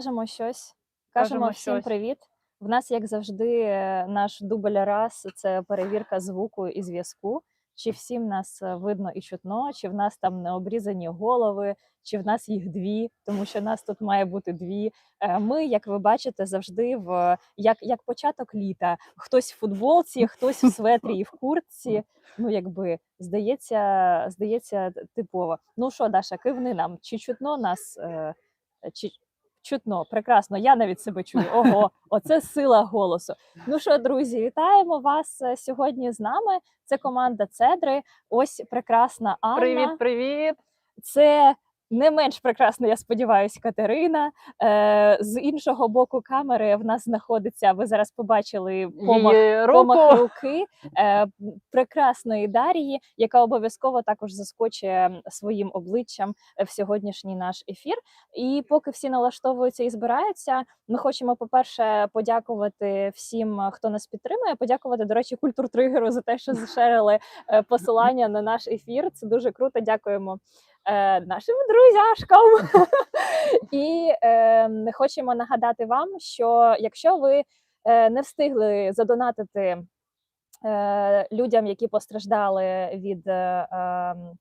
Кажемо щось. Кажемо Кажемо всім щось. привіт. В нас, як завжди, е, наш дубль раз це перевірка звуку і зв'язку. Чи всім нас е, видно і чутно, чи в нас там не обрізані голови, чи в нас їх дві, тому що нас тут має бути дві. Е, Ми, як ви бачите, завжди в як, як початок літа. Хтось в футболці, хтось в светрі і в куртці. Ну, якби здається, здається, типово. Ну що, Даша, кивни нам, чи чутно нас? е, Чи чутно, прекрасно. Я навіть себе чую. Ого, оце сила голосу. Ну що, друзі, вітаємо вас е, сьогодні з нами. Це команда Цедри. Ось прекрасна Анна. Привіт, привіт. Це не менш прекрасна, я сподіваюся, Катерина. Е, з іншого боку камери в нас знаходиться. Ви зараз побачили помах помах руки е, прекрасної Дар'ї, яка обов'язково також заскочить своїм обличчям в сьогоднішній наш ефір. І поки всі налаштовуються і збираються, ми хочемо, по-перше, подякувати всім, е, хто нас підтримує. Подякувати, до речі, культуртригеру за те, що зашерили е, посилання на наш ефір. Це дуже круто. Дякуємо. Е, Нашим друзяшкам. І е, хочемо нагадати вам, що якщо ви е, не встигли задонатити е, людям, які постраждали від, е, ем,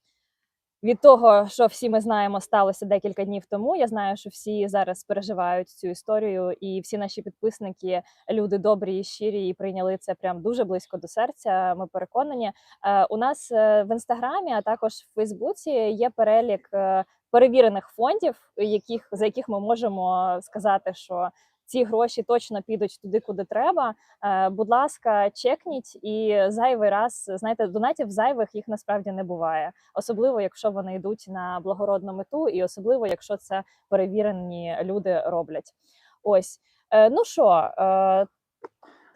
від того, що всі ми знаємо, сталося декілька днів тому. Я знаю, що всі зараз переживають цю історію, і всі наші підписники, люди добрі і щирі, і прийняли це прям дуже близько до серця. Ми переконані. Е, у нас е, в інстаграмі, а також в Фейсбуці є перелік. е, Перевірених фондів, яких за яких ми можемо сказати, що ці гроші точно підуть туди, куди треба. Е, будь ласка, чекніть і зайвий раз знаєте, донатів зайвих їх насправді не буває, особливо якщо вони йдуть на благородну мету, і особливо якщо це перевірені люди роблять. Ось е, ну що.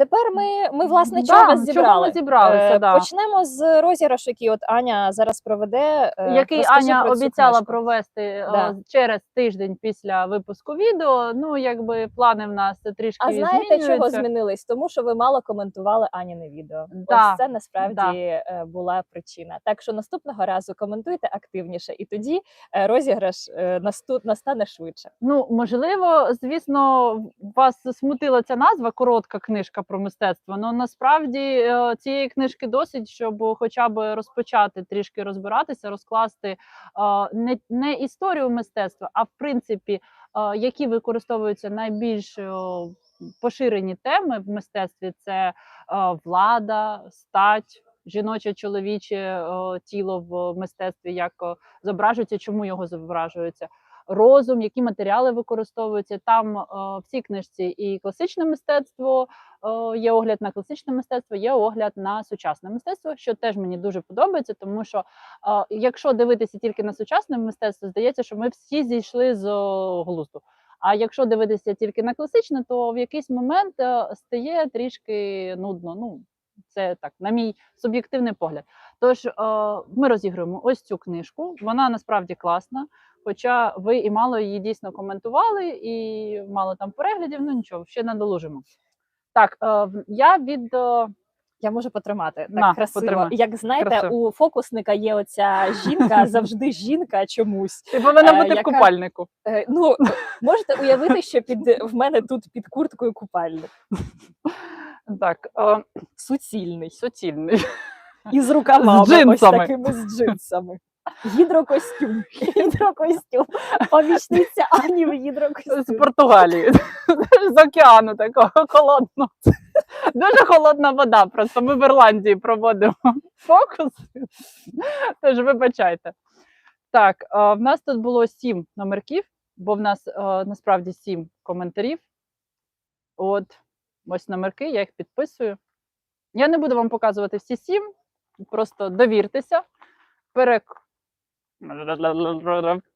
Тепер ми, ми власне Да, чого вас чого зібрали? ми зібралися, Е, да. Почнемо з розіграшу, який от Аня зараз проведе. Е, Який Аня про обіцяла книжку. провести е, Да. через тиждень після випуску відео. Ну, якби плани в нас трішки А знаєте, чого змінились? Тому що ви мало коментували Аніне відео. Да, Ось це насправді е, була причина. Так що наступного разу коментуйте активніше, і тоді е, розіграш е, насту- настане швидше. Ну, можливо, звісно, вас смутила ця назва коротка книжка про мистецтво. але насправді е, цієї книжки досить, щоб хоча б розпочати трішки розбиратися, розкласти е, не, не історію мистецтва, а в принципі, е, які використовуються найбільш поширені теми в мистецтві: це влада, стать. Жіноче чоловіче е, тіло в мистецтві, як е, зображується, чому його зображується, розум, які матеріали використовуються. Там е, в цій книжці і класичне мистецтво, е, є огляд на класичне мистецтво, є огляд на сучасне мистецтво, що теж мені дуже подобається, тому що е, якщо дивитися тільки на сучасне мистецтво, здається, що ми всі зійшли з глузду. А якщо дивитися тільки на класичне, то в якийсь момент стає трішки нудно. Ну, це так, на мій суб'єктивний погляд. Тож ми розіграємо ось цю книжку. Вона насправді класна. Хоча ви і мало її дійсно коментували, і мало там переглядів, ну нічого, ще надолужимо. Так, е, я від е, Я можу потримати так На, красиво. потримай. Як знаєте, Красиво. у фокусника є оця жінка, завжди жінка чомусь. ти повинна Е, бути в купальнику. Ну можете уявити, що під в мене тут під курткою купальник Так, е, суцільний суцільний. і з рукавами, З джинсами. ось такими з джинсами. Гідрокостюм. Гідрокостюм. Помічниця Ані в гідрокостюм. З. Португалії. З океану такого холодного. Дуже холодна вода. Просто ми в Ірландії проводимо фокус. Тож вибачайте. Так, е, в нас тут було сім номерків, бо в нас е, насправді сім коментарів. От, ось номерки, я їх підписую. Я не буду вам показувати всі сім, просто довіртеся. Перек...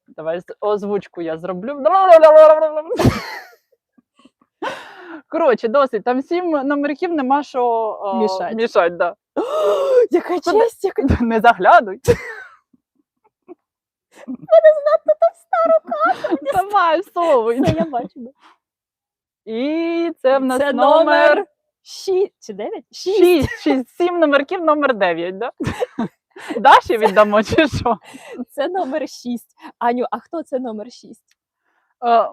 Давай озвучку я зроблю. Коротше, досить. Там сім номерків нема що е, Мішать. мішать да. Яка честь, яка Не заглядуй. мене знато товста рука. Давай, всовуй. Це я бачу. І це в нас Це номер номер 6 чи 9? 6. 6. 6. 7 номерків, номер 9, да? Даші віддамо чи що? Це номер 6. Аню, а хто це номер 6? Е,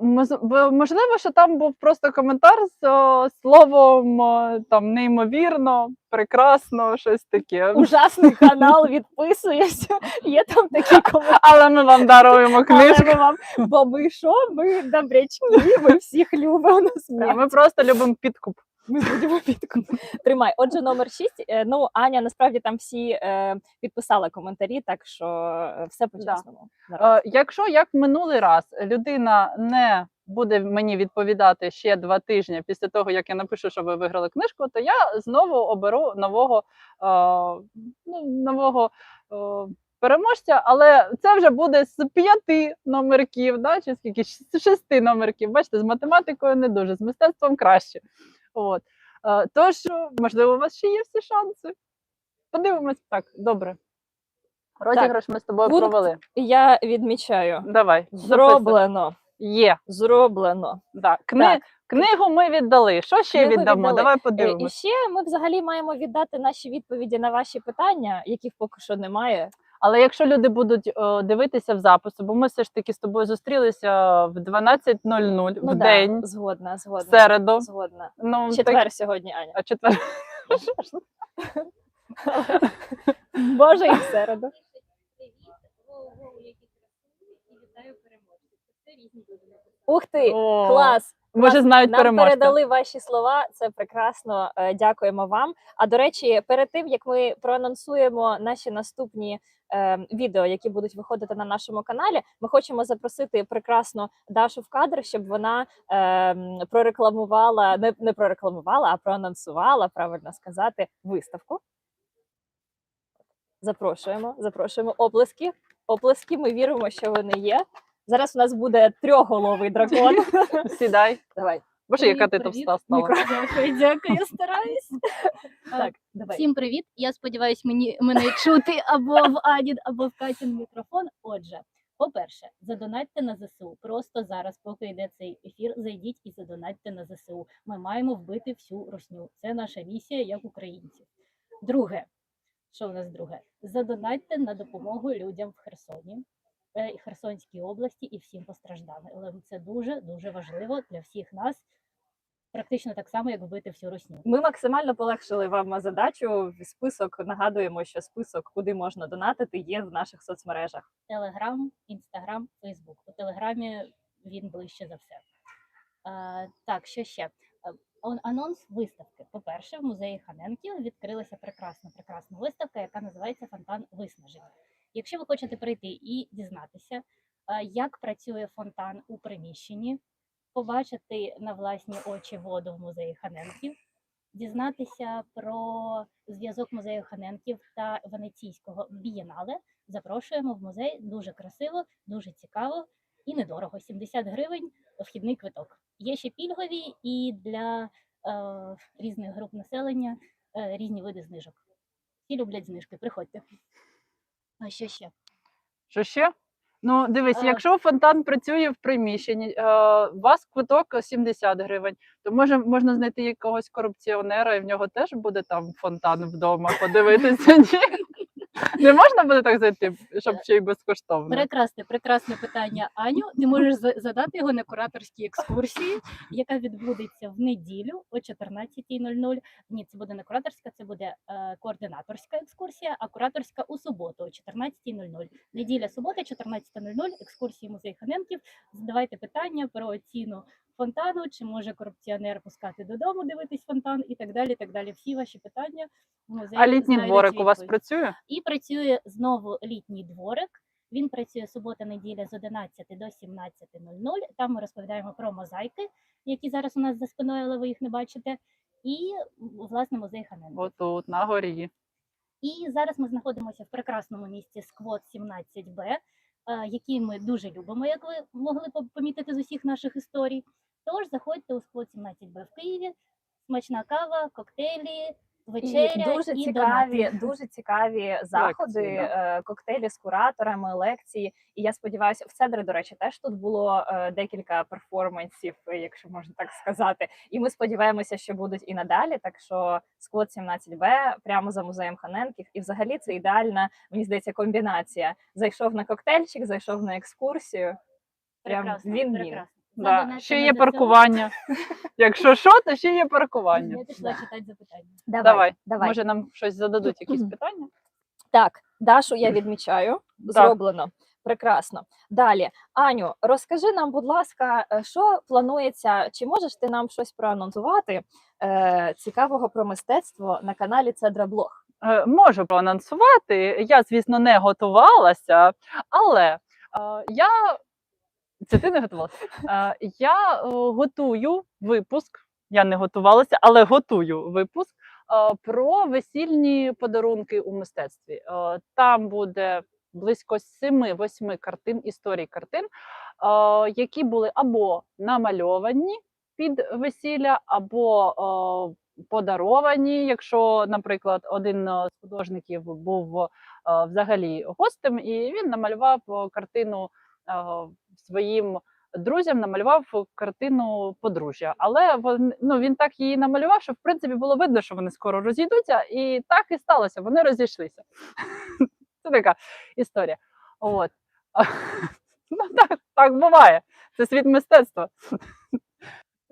Можливо, що там був просто коментар з е, словом е, там неймовірно, прекрасно, щось таке. Ужасний канал, відписуєшся. Є там такі коментарі. Але ми вам даруємо Але книжку. ми вам, бо ми що? Ми добрячки, ми всіх любимо Ні, насправді. Ми просто любимо підкуп. Ми будемо підкуп. Тримай. Отже, номер 6. Ну, Аня, насправді там всі е, підписала коментарі, так що е, все по-чесному. Е, Якщо як минулий раз людина не буде мені відповідати ще два тижні після того, як я напишу, що ви виграли книжку, то я знову оберу нового, е, ну, нового е, переможця, але це вже буде з п'яти номерків, да, чи скільки з шести номерків. Бачите, з математикою не дуже, з мистецтвом краще. От. Е, Тож, можливо, у вас ще є всі шанси. Подивимось так, добре. Розіграш ми з тобою Пункт провели. Я відмічаю. Давай. Зроблено. Є. Зроблено. Да. Кни... Так. Книгу ми віддали. Що ще Книгу віддамо? віддали. Давай Е, І ще ми взагалі маємо віддати наші відповіді на ваші питання, яких поки що немає. Але якщо люди будуть о, дивитися в запису, бо ми все ж таки з тобою зустрілися в 12.00 Ну, в да, день, згодна, в середу. Згодна. Ну, Четвер так, сьогодні, Аня. а четвер. Боже, і в середу. Ух ти! О, Клас! Може, знають Нам переможця. передали ваші слова. Це прекрасно. Е, Дякуємо вам. А до речі, перед тим як ми проанонсуємо наші наступні е, відео, які будуть виходити на нашому каналі, ми хочемо запросити прекрасну Дашу в кадр, щоб вона е, прорекламувала, не, не прорекламувала, а проанонсувала, правильно сказати, виставку. Запрошуємо, запрошуємо оплески. Оплески. Ми віримо, що вони є. Зараз у нас буде трьохголовий дракон. Сідай. Давай. Боже, яка ти товста стала. Дякую, дякую, я стараюсь. Так, давай. Всім привіт. Я сподіваюся, мені мене чути або в Адін, або в Катін мікрофон. Отже, по-перше, задонатьте на ЗСУ. Просто зараз, поки йде цей ефір, зайдіть і задонатьте на ЗСУ. Ми маємо вбити всю росню. Це наша місія як українців. Друге, що в нас друге? Задонатьте на допомогу людям в Херсоні. Е, Херсонській області і всім постраждалим. Це дуже дуже важливо для всіх нас, практично так само, як вбити всю росню. Ми максимально полегшили вам задачу. Список нагадуємо, що список, куди можна донатити, є в наших соцмережах. Телеграм, Інстаграм, Фейсбук. У Телеграмі він ближче за все. А, так, що ще? Е, он- Анонс виставки. По-перше, в музеї Ханенків відкрилася прекрасна, прекрасна виставка, яка називається Фонтан виснаження. Якщо ви хочете прийти і дізнатися, як працює фонтан у приміщенні, побачити на власні очі воду в музеї Ханенків, дізнатися про зв'язок музею Ханенків та Венеційського бієнале, запрошуємо в музей. Дуже красиво, дуже цікаво і недорого. 70 гривень вхідний квиток. Є ще пільгові і для е, різних груп населення е, різні види знижок. Всі люблять знижки, приходьте. А що ще? Що ще? Ну, дивись, а... якщо фонтан працює в приміщенні, е, у вас квиток 70 гривень, то може можна знайти якогось корупціонера, і в нього теж буде там фонтан вдома подивитися. Не можна буде так зайти, щоб ще й безкоштовно. Прекрасне, прекрасне питання, Аню. Ти можеш задати його на кураторській екскурсії, яка відбудеться в неділю о 14.00. Ні, це буде не кураторська, це буде е, координаторська екскурсія, а кураторська у суботу о 14.00. Неділя, субота, 14.00, екскурсії музей Ханенків. Задавайте питання про ціну фонтану, чи може корупціонер пускати додому, дивитись фонтан і так далі. так далі. Всі ваші питання в музеї А літній знайдуть дворик у вас відповідь. працює? І працює знову літній дворик. Він працює субота-неділя з 11 до 17.00. Там ми розповідаємо про мозаїки, які зараз у нас за спиною, але ви їх не бачите. І власне музей Ханенко. Отут, на горі. І зараз ми знаходимося в прекрасному місті Сквот 17Б, е, який ми дуже любимо, як ви могли помітити з усіх наших історій. Тож заходьте у Сквот 17Б в Києві. Смачна кава, коктейлі, вечеря І дуже і цікаві, донати. дуже цікаві заходи, да. е, коктейлі з кураторами, лекції. І я сподіваюся, в Цедри, до речі, теж тут було е, декілька перформансів, якщо можна так сказати. І ми сподіваємося, що будуть і надалі. Так що склад 17Б прямо за музеєм Ханенків. І взагалі це ідеальна, мені здається, комбінація. Зайшов на коктейльчик, зайшов на екскурсію. Прям Прекрасно, він-він. Да. Ще є паркування. Якщо що, то ще є паркування. Я пішла читати запитання. Давай, давай. Може, нам щось зададуть, якісь питання? Так, Дашу я відмічаю. Зроблено. Прекрасно. Далі, Аню, розкажи нам, будь ласка, е, що планується? Чи можеш ти нам щось проанонсувати е, цікавого про мистецтво на каналі Цедраблог? Е, Можу проанонсувати. Я, звісно, не готувалася, але е, я. Це ти не готувалася? Е, я е, готую випуск. Я не готувалася, але готую випуск е, про весільні подарунки у мистецтві. Е, Там буде близько 7-8 картин, історій картин, е, які були або намальовані під весілля, або е, подаровані. Якщо, наприклад, один е, з художників був е, взагалі гостем, і він намалював е, картину своїм друзям, намалював картину подружжя. Але вон- ну, він так її намалював, що в принципі було видно, що вони скоро розійдуться, і так і сталося. Вони розійшлися. Це така історія. От. Ну, так, так буває. Це світ мистецтва.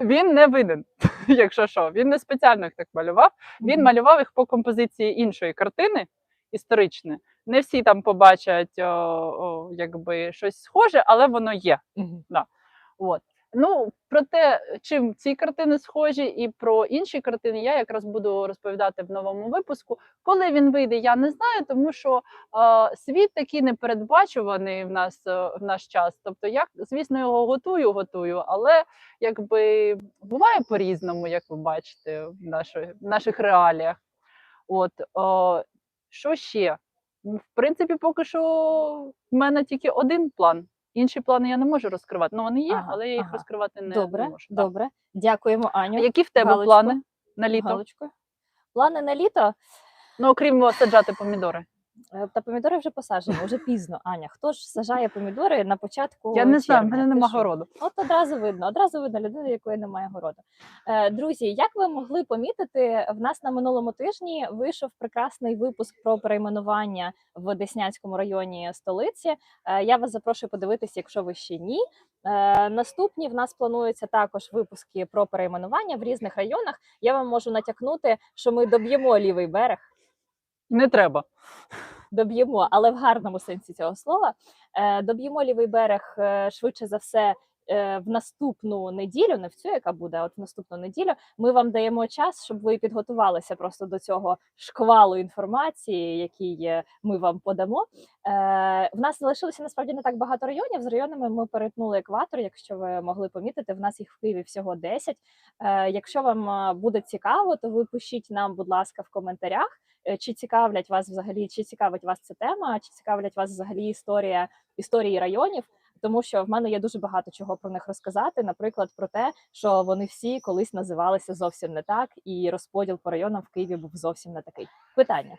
Він не винен, якщо що. Він не спеціально їх так малював. Він малював їх по композиції іншої картини історичної. Не всі там побачать о, о, якби щось схоже, але воно є. Мгм. От. Ну, про те, чим ці картини схожі, і про інші картини я якраз буду розповідати в новому випуску. Коли він вийде, я не знаю, тому що е, світ такий непередбачуваний в нас е, в наш час. Тобто, я, звісно, його готую, готую, але якби буває по-різному, як ви бачите, в, нашої- в наших реаліях. От е, що ще? В принципі, поки що в мене тільки один план. Інші плани я не можу розкривати. Ну, вони є, Ага, але я їх ага. розкривати не, Добре, не можу. да. добре. Дякуємо, А Аню. які в тебе Галочку. плани на літо? Галочкою. Плани на літо Ну, окрім саджати помідори. Е, та помідори вже посаджені, вже пізно. Аня, хто ж сажає помідори на початку? Я не знаю, в мене Ти нема городу. От одразу видно, одразу видно людину, якої немає городу. Е, друзі, як ви могли помітити, в нас на минулому тижні вийшов прекрасний випуск про перейменування в Деснянському районі столиці. Е, я вас запрошую подивитися, якщо ви ще ні. Наступні в нас плануються також випуски про перейменування в різних районах. Я вам можу натякнути, що ми доб'ємо лівий берег Не треба. доб'ємо, але в гарному сенсі цього слова. Е, доб'ємо лівий берег е, швидше за все. е, В наступну неділю, не в цю, яка буде, а от в наступну неділю, ми вам даємо час, щоб ви підготувалися просто до цього шквалу інформації, який ми вам подамо. В нас залишилося насправді не так багато районів. З районами ми перетнули екватор. Якщо ви могли помітити, в нас їх в Києві всього 10. Е, якщо вам буде цікаво, то ви пишіть нам, будь ласка, в коментарях. Е, Чи цікавлять вас взагалі, чи цікавить вас ця тема, чи цікавлять вас взагалі історія історії районів? Тому що в мене є дуже багато чого про них розказати. Наприклад, про те, що вони всі колись називалися зовсім не так, і розподіл по районам в Києві був зовсім не такий. Питання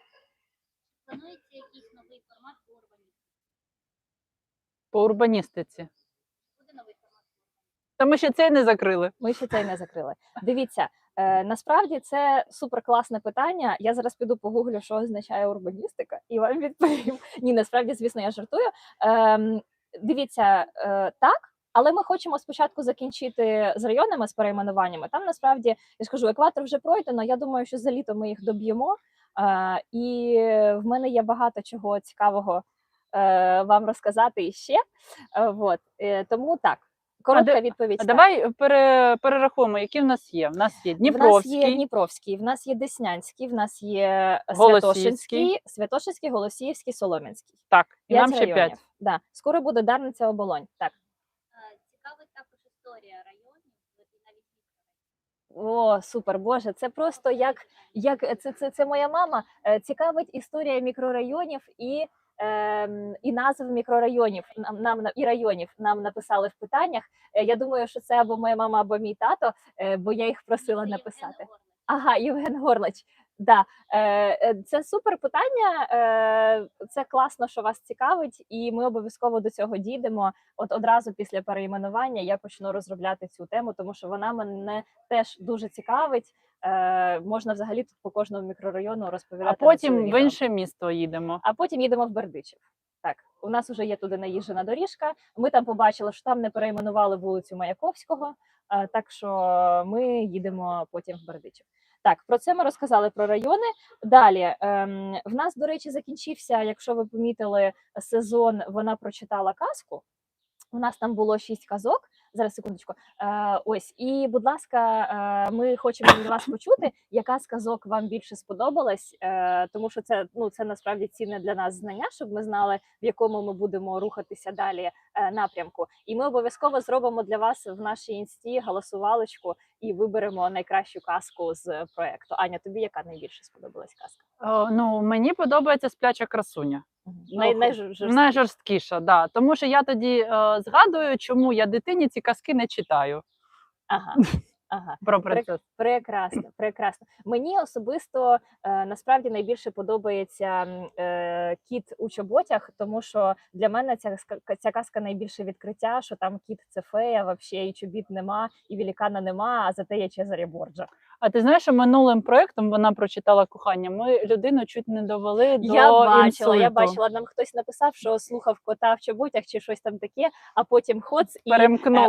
Планується якийсь новий формат по урбаністиці? По урбаністиці. Буде новий формат? Та ми ще цей не закрили. ми ще цей не закрили. Дивіться, е, насправді це суперкласне питання. Я зараз піду погуглю, що означає урбаністика, і вам відповім.Ні, насправді, звісно, я жартую. Ем, дивіться, е, так. Але ми хочемо спочатку закінчити з районами з перейменуваннями. Там насправді я ж кажу, екватор вже пройдено. Я думаю, що за літо ми їх доб'ємо. Е, і в мене є багато чого цікавого е, вам розказати іще. Е, вот. е, тому так, коротка де- відповідь. А так. давай пере, перерахуємо, які в нас є. В нас є В нас є Дніпровський, Дніпровський, в нас є Деснянський, в нас є Святошинський, Святошинський, Голосіївський, Солом'янський. так, і нам ще районів. п'ять. Да. Скоро буде Дарниця оболонь. Так. Е, Цікавить також історія районів і навіть О, супер, Боже, це просто як, як це, це, це моя мама. Е, Цікавить історія мікрорайонів і, і назв мікрорайонів нам, нам на- і районів нам написали в питаннях. Е, Я думаю, що це або моя мама, або мій тато, е, бо я їх просила написати. Ага, Євген Горлич. Да, е, це супер питання. Це класно, що вас цікавить, і ми обов'язково до цього дійдемо. От одразу після перейменування я почну розробляти цю тему, тому що вона мене теж дуже цікавить. Е, можна взагалі тут по кожному мікрорайону розповідати. А потім в інше місто їдемо. а потім їдемо в Бердичів. Так, У нас вже є туди наїжджена доріжка. Ми там побачили, що там не перейменували вулицю Маяковського. е, Так що ми їдемо потім в Бердичів. Так, про це ми розказали про райони. Далі ем, в нас, до речі, закінчився. Якщо ви помітили сезон, вона прочитала казку. У нас там було шість казок. Зараз секундочку. Е, ось, і будь ласка, е, ми хочемо від вас почути, яка з казок вам більше сподобалась, е, тому що це ну це насправді цінне для нас знання, щоб ми знали, в якому ми будемо рухатися далі напрямку. І ми обов'язково зробимо для вас в нашій інсті голосувалочку і виберемо найкращу казку з проекту. Аня, тобі яка найбільше сподобалась казка? О, Ну, мені подобається спляча красуня. Най, Ну, найжорсткіша. Найжорсткіша, да. Тому що я тоді е, згадую, чому я дитині ці казки не читаю Ага. Ага. про процес. Прекрасно, прекрасно. Мені особисто е, насправді найбільше подобається е, кіт у чоботях, тому що для мене ця ця казка найбільше відкриття, що там кіт це фея, вообще і чобіт нема, і велікана нема, а зате є Чезарі Борджа. А ти знаєш, що минулим проектом вона прочитала кохання. Ми людину чуть не довели до Я бачила, інсульту. я бачила. Нам хтось написав, що слухав кота в чоботях чи щось там таке, а потім хоц і е,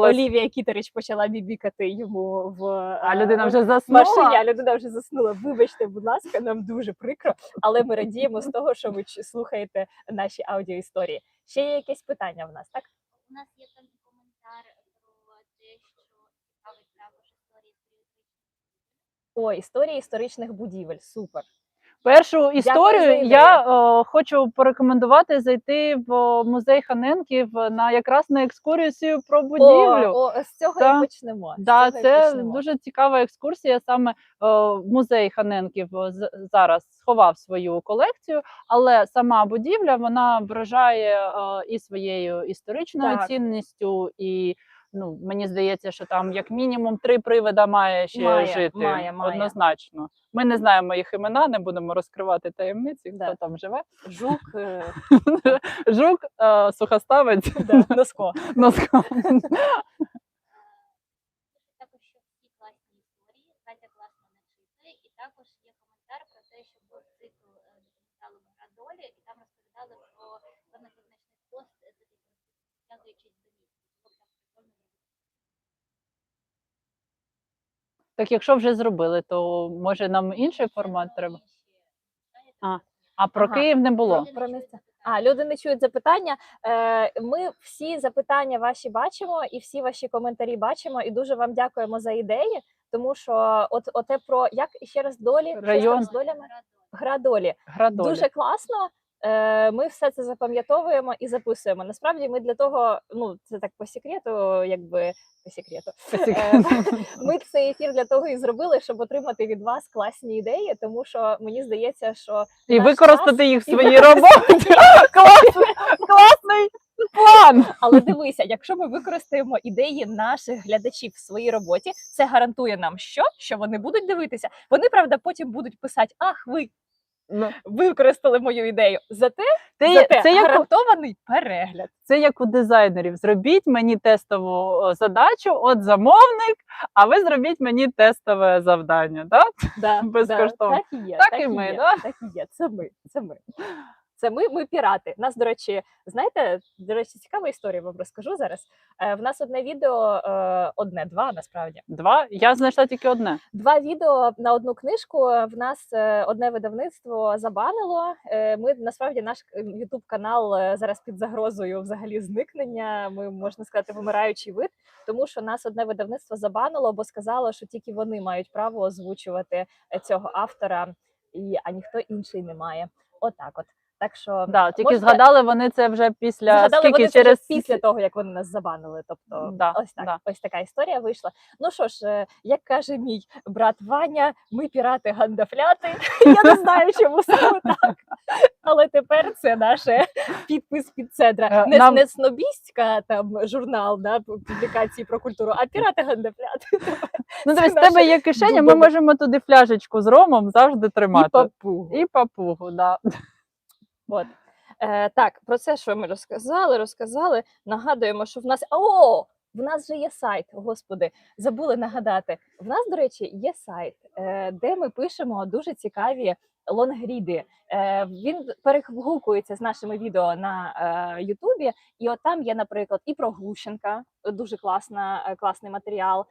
Олівія Кітерич почала бібікати йому в А е, людина вже в заснула. машині, а людина вже заснула. Вибачте, будь ласка, нам дуже прикро, але ми радіємо з того, що ви ч- слухаєте наші аудіоісторії. Ще є якесь питання в нас, так? У нас є там коментар про те, що цікавить також історії історичних. О, історія історичних будівель. Супер. Першу історію ідею. я е, хочу порекомендувати зайти в музей Ханенків на якраз на екскурсію про будівлю. О, о, з цього Та. і почнемо. з Да, цього і це почнемо. дуже цікава екскурсія. Саме е, музей Ханенків е, з- зараз сховав свою колекцію, але сама будівля вона вражає е, і своєю історичною Так. цінністю, і ну мені здається, що там як мінімум три привида має ще Має, жити. має, має. Однозначно. Ми не знаємо їх імена, не будемо розкривати таємниці, Да. хто там живе. жук е, Жук, е, сухоставець, да, носко. носко. Також що всі класні історії, Катя класно начитує, і Так, якщо вже зробили, то може нам інший формат треба. А, А про Ага. Київ не було. Про місце. А люди не чують запитання. Е, Ми всі запитання ваші бачимо, і всі ваші коментарі бачимо. І дуже вам дякуємо за ідеї. Тому що, от оте про як ще раз долі Щось там Район. з долями гра долі. Градолі. Дуже класно. Е, Ми все це запам'ятовуємо і записуємо. Насправді, ми для того, ну це так по секрету, якби по секрету. Е, Ми цей ефір для того і зробили, щоб отримати від вас класні ідеї, тому що мені здається, що І використати їх в своїй роботі. Класний, класний план. Але дивися, якщо ми використаємо ідеї наших глядачів в своїй роботі, це гарантує нам що? Що вони будуть дивитися. Вони правда потім будуть писати: Ах, ви використали мою ідею. Зате, Це, зате це, як, гарантований перегляд. це як у дизайнерів. Зробіть мені тестову задачу, от замовник, а ви зробіть мені тестове завдання. Да? Да, Безкоштовно. Да, так і є. Так так і ми, є, да? так і є. Це ми. Це ми. Це ми, ми пірати. Нас, до речі, знаєте, до речі, цікава історія вам розкажу зараз. Е, в нас одне відео, е, одне, два насправді. Два. Я знайшла тільки одне. Два відео на одну книжку. В нас е, одне видавництво забанило. Е, Ми насправді наш Ютуб канал е, зараз під загрозою взагалі зникнення. Ми можна сказати, вимираючий вид, тому що нас одне видавництво забанило, бо сказало, що тільки вони мають право озвучувати е, цього автора, і а ніхто інший не має. Отак, от. Так що Да, тільки можете- згадали вони це вже після Згадали скільки вони це вже після того, як вони нас забанили. Тобто, Да, ось так, да. ось така історія вийшла. Ну що ж, е, як каже мій брат Ваня, ми пірати гандафляти. Я не знаю, чому саме так. Але тепер це наше підпис під цедра. Е, Не, нам- не снобістська там журнал, да, публікації про культуру, а пірати гандафляти. Ну, дивись, в тебе є кишеня, ми можемо туди фляжечку з ромом завжди І тримати. папугу. І папугу, да. От. Е, так, про це, що ми розказали, розказали. Нагадуємо, що в нас. О! В нас же є сайт, господи, забули нагадати. В нас, до речі, є сайт, е, де ми пишемо дуже цікаві лонгріди. Е, він перегукується з нашими відео на е, Ютубі, і от там є, наприклад, і про Глущенка, дуже класна, класний матеріал,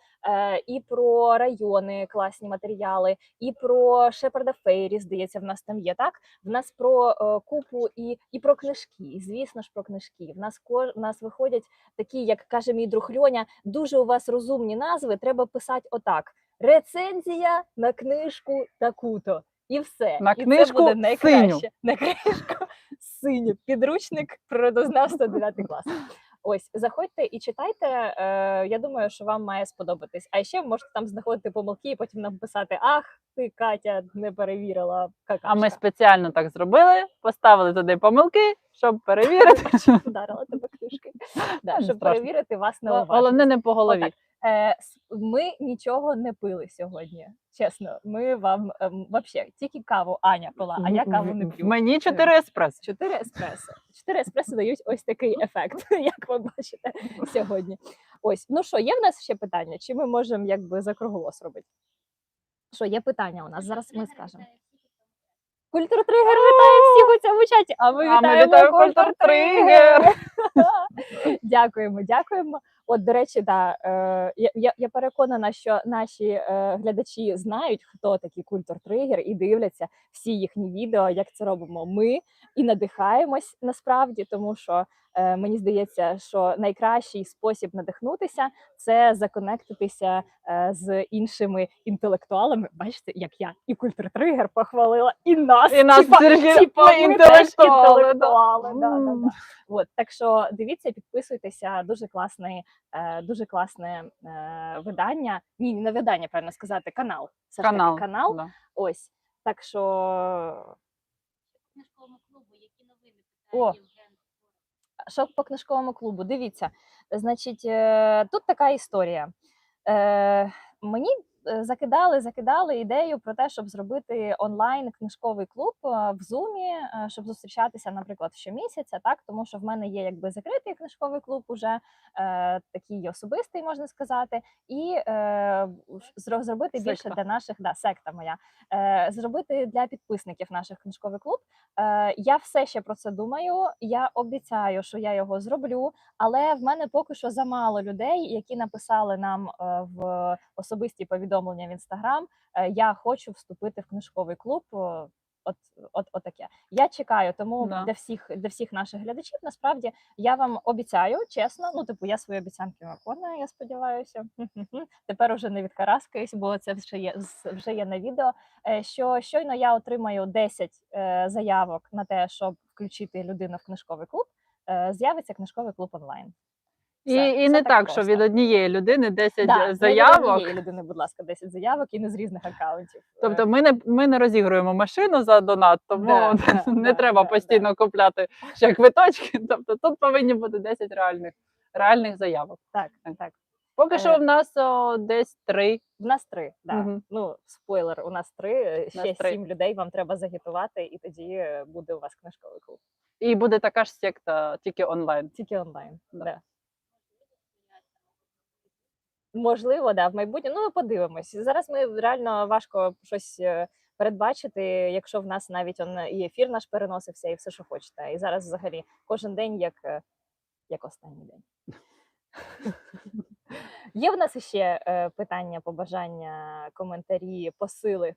і про райони класні матеріали, і про Шепарда Фейрі, здається, в нас там є. Так, в нас про купу і, і про книжки. І, звісно ж, про книжки. В нас в нас виходять такі, як каже мій друг Льоня, дуже у вас розумні назви. Треба писати отак: рецензія на книжку таку-то. І все. На і це книжку буде синю. найкраще. На книжку синю. Підручник природознавства 9 клас. Ось, заходьте і читайте. Е, я думаю, що вам має сподобатись. А ще ви можете там знаходити помилки і потім нам писати: Ах, ти, Катя, не перевірила какашка. А ми спеціально так зробили, поставили туди помилки, щоб перевірити. вдарила тебе книжки. Да, щоб страшно. перевірити вас на Гол- Головне не по голові. Отак. Е, ми нічого не пили сьогодні. Чесно, ми вам ем, вообще тільки каву Аня пила, а я каву не п'ю. Мені 4 еспресо. Чотири еспресо. Чотири еспресо дають ось такий ефект, як ви бачите сьогодні. Ось, ну що, є в нас ще питання? Чи ми можемо якби закруголос робити? Що, є питання у нас? Зараз ми скажемо. Культур Тригер вітає всіх у цьому чаті. А ми вітаємо Культур. Тригер. Дякуємо, дякуємо. От, до речі, да, е, я, я, переконана, що наші е, глядачі знають, хто такий культур тригер, і дивляться всі їхні відео, як це робимо ми, і надихаємось насправді, тому що е, мені здається, що найкращий спосіб надихнутися це законектитися е, з іншими інтелектуалами. Бачите, як я і культур тригер похвалила, і нас, І нас типа, інтелектуали, да. да, да. От так що дивіться, підписуйтеся. Дуже класний, дуже класне е, видання. Ні, не видання, правильно сказати, канал. Все ж таки Канал. канал. да. Ось так що книжковому клубу, які новини О. що по книжковому клубу. Дивіться, значить, е, тут така історія. Е, Мені е, закидали, закидали ідею про те, щоб зробити онлайн книжковий клуб е, в Зумі, е, щоб зустрічатися, наприклад, щомісяця, так тому що в мене є якби закритий книжковий клуб, уже е, такий особистий, можна сказати, і е, зро- зробити більше Секта. для наших да, секта моя, е, зробити для підписників наших книжковий клуб. Е, я все ще про це думаю. Я обіцяю, що я його зроблю, але в мене поки що замало людей, які написали нам е, в особисті повідомлення в інстаграм. е, Я хочу вступити в книжковий клуб. е, От, от, от таке. Я чекаю, тому Да. для всіх для всіх наших глядачів насправді я вам обіцяю, чесно. Ну, типу, я свої обіцянки виконую, я сподіваюся. Тепер уже не відкараскаюсь, бо це вже є вже є на відео. е, Що щойно я отримаю 10 е, заявок на те, щоб включити людину в книжковий клуб, з'явиться книжковий клуб онлайн. І, Все, і все не так так, що від однієї людини 10 Да, не від заявок. однієї людини, будь ласка, 10 заявок і не з різних аккаунтів. Е, Тобто ми не, ми не розігруємо машину за донат, тому Да, да, не да, треба да, постійно купляти ще квиточки. Тобто тут повинні бути 10 реальних, реальних заявок. так, так. так. Поки Е, що в нас о, десь три. В нас три. Да. Мгм. Ну, спойлер, у нас три. е, нас Ще три. сім людей вам треба загітувати, і тоді е, буде у вас книжковий клуб. І буде така ж секта, тільки онлайн. Тільки онлайн. Да. Да. Можливо, да, в майбутньому. Ну, подивимось. Зараз ми реально важко щось е, передбачити, якщо в нас навіть он і ефір наш переносився, і все, що хочете. І зараз взагалі кожен день як, е, як останній день. Є в нас ще е, питання, побажання, коментарі, посили.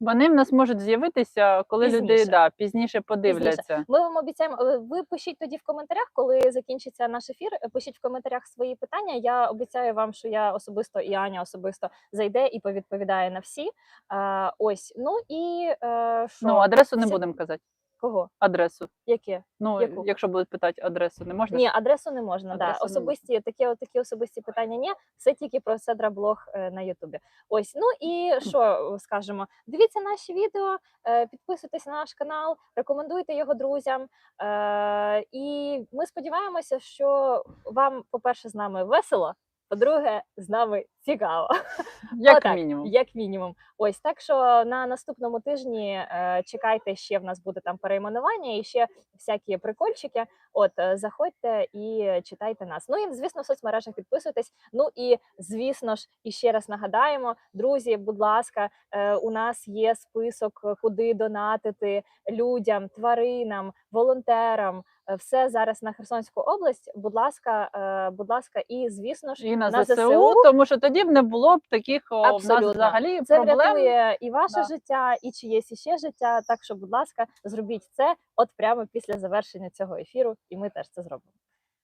Вони в нас можуть з'явитися, коли люди да, пізніше подивляться. Ми вам обіцяємо. е, Ви пишіть тоді в коментарях, коли закінчиться наш ефір. е, Пишіть в коментарях свої питання. Я обіцяю вам, що я особисто і Аня особисто зайде і повідповідає на всі. А, ось ну і е, що Ну, адресу не будемо казати. Кого? Адресу. Яке? Ну, Яку? якщо будуть питати адресу, не можна. Ні, адресу не можна. Да. Адресу не можна. Особисті такі, от такі особисті питання. Ні, все тільки про Седра блог на Ютубі. Ось ну і що е, скажемо? Дивіться наші відео, е, підписуйтесь на наш канал, рекомендуйте його друзям. Е, і ми сподіваємося, що вам, по-перше, з нами весело. По-друге, з нами цікаво. Як Отак, мінімум. Як мінімум. Ось так що на наступному тижні е, чекайте, ще в нас буде там перейменування і ще всякі прикольчики. От е, заходьте і читайте нас. Ну і звісно, в соцмережах підписуйтесь. Ну і звісно ж, і ще раз нагадаємо, друзі, будь ласка, е, у нас є список, е, куди донатити людям, тваринам, волонтерам. Е, Все зараз на Херсонську область. Будь ласка, е, будь ласка, і звісно ж І на, на ЗСУ, ЗСУ. тому що тоді б не було б таких в нас взагалі Це проблем. врятує і ваше Да. життя, і чиєсь іще життя. Так що, будь ласка, зробіть це от прямо після завершення цього ефіру, і ми теж це зробимо.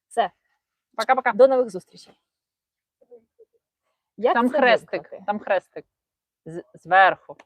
Все, Пока-пока. до нових зустрічей. Як Там хрестик, вимкнути? там хрестик. З- зверху.